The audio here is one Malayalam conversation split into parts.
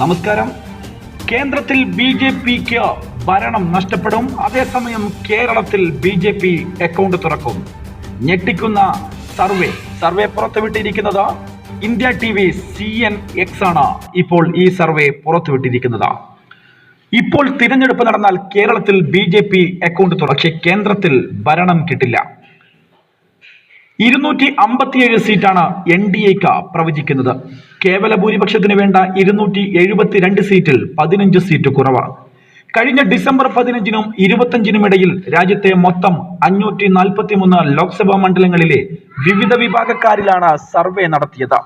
നമസ്കാരം. കേന്ദ്രത്തിൽ ബി ജെ പിക്ക് ഭരണം നഷ്ടപ്പെടും. അതേസമയം കേരളത്തിൽ ബി ജെ പി അക്കൗണ്ട് തുറക്കും. ഞെട്ടിക്കുന്ന survey. Survey പുറത്തുവിട്ടിരിക്കുന്നത് India T V C N X ആണ് ഇപ്പോൾ ഈ സർവേ പുറത്തുവിട്ടിരിക്കുന്നത്. ഇപ്പോൾ തിരഞ്ഞെടുപ്പ് നടന്നാൽ കേരളത്തിൽ ബി ജെ പി അക്കൗണ്ട് തുറക്കും പക്ഷേ കേന്ദ്രത്തിൽ ഭരണം കിട്ടില്ല. ഇരുന്നൂറ്റി അമ്പത്തിയേഴ് സീറ്റാണ് എൻ ഡി എക്ക് പ്രവചിക്കുന്നത്. കേവല ഭൂരിപക്ഷത്തിന് വേണ്ട ഇരുന്നൂറ്റി എഴുപത്തിരണ്ട് സീറ്റിൽ പതിനഞ്ച് സീറ്റ് കുറവ് കഴിഞ്ഞ ഡിസംബർ പതിനഞ്ചിനും ഇരുപത്തഞ്ചിനും ഇടയിൽ രാജ്യത്തെ മൊത്തം അഞ്ഞൂറ്റി നാൽപ്പത്തി മൂന്ന് ലോക്സഭാ മണ്ഡലങ്ങളിലെ വിവിധ വിഭാഗക്കാരിലാണ് സർവേ നടത്തിയത്.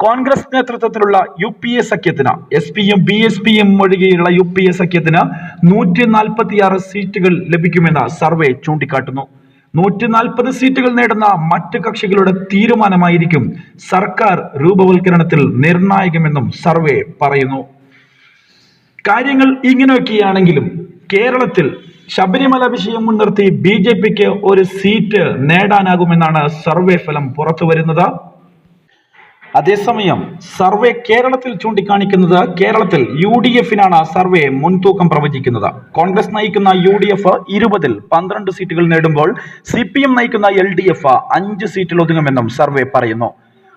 കോൺഗ്രസ് നേതൃത്വത്തിലുള്ള യു പി എ സഖ്യത്തിന് എസ് പിയും ബി എസ് പിയും ഒഴികെയുള്ള യു പി എ സഖ്യത്തിന് നൂറ്റി നാൽപ്പത്തിയാറ് സീറ്റുകൾ ലഭിക്കുമെന്ന് സർവേ ചൂണ്ടിക്കാട്ടുന്നു. നൂറ്റി നാൽപ്പത് സീറ്റുകൾ നേടുന്ന മറ്റ് കക്ഷികളുടെ തീരുമാനമായിരിക്കും സർക്കാർ രൂപവൽക്കരണത്തിൽ നിർണായകമെന്നും സർവേ പറയുന്നു. കാര്യങ്ങൾ ഇങ്ങനെയൊക്കെയാണെങ്കിലും കേരളത്തിൽ ശബരിമല വിഷയം മുൻനിർത്തി ബി ജെ പിക്ക് ഒരു സീറ്റ് നേടാനാകുമെന്നാണ് സർവേ ഫലം പുറത്തു വരുന്നത് അതേസമയം സർവേ കേരളത്തിൽ ചൂണ്ടിക്കാണിക്കുന്നത് കേരളത്തിൽ യു ഡി എഫിനാണ് സർവേ മുൻതൂക്കം പ്രവചിക്കുന്നത്. കോൺഗ്രസ് നയിക്കുന്ന യു ഡി എഫ് ഇരുപതിൽ പന്ത്രണ്ട് സീറ്റുകൾ നേടുമ്പോൾ സി പി എം നയിക്കുന്ന എൽ ഡി എഫ് അഞ്ച് സീറ്റിൽ ഒതുങ്ങുമെന്നും സർവേ പറയുന്നു.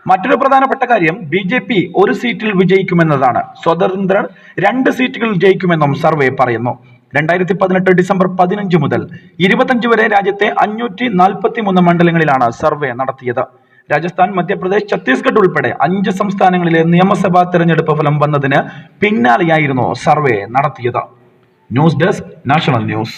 മറ്റൊരു പ്രധാനപ്പെട്ട കാര്യം ബി ജെ പി ഒരു സീറ്റിൽ വിജയിക്കുമെന്നതാണ്. സ്വതന്ത്രർ രണ്ട് സീറ്റുകൾ ജയിക്കുമെന്നും സർവേ പറയുന്നു. രണ്ടായിരത്തി പതിനെട്ട് ഡിസംബർ പതിനഞ്ച് മുതൽ ഇരുപത്തഞ്ച് വരെ രാജ്യത്തെ അഞ്ഞൂറ്റി നാൽപ്പത്തി മൂന്ന് മണ്ഡലങ്ങളിലാണ് സർവേ നടത്തിയത്. രാജസ്ഥാൻ മധ്യപ്രദേശ് ഛത്തീസ്ഗഡ് ഉൾപ്പെടെ അഞ്ച് സംസ്ഥാനങ്ങളിലെ നിയമസഭാ തെരഞ്ഞെടുപ്പ് ഫലം വന്നതിന് പിന്നാലെയായിരുന്നു സർവേ നടത്തിയത്. News desk national news.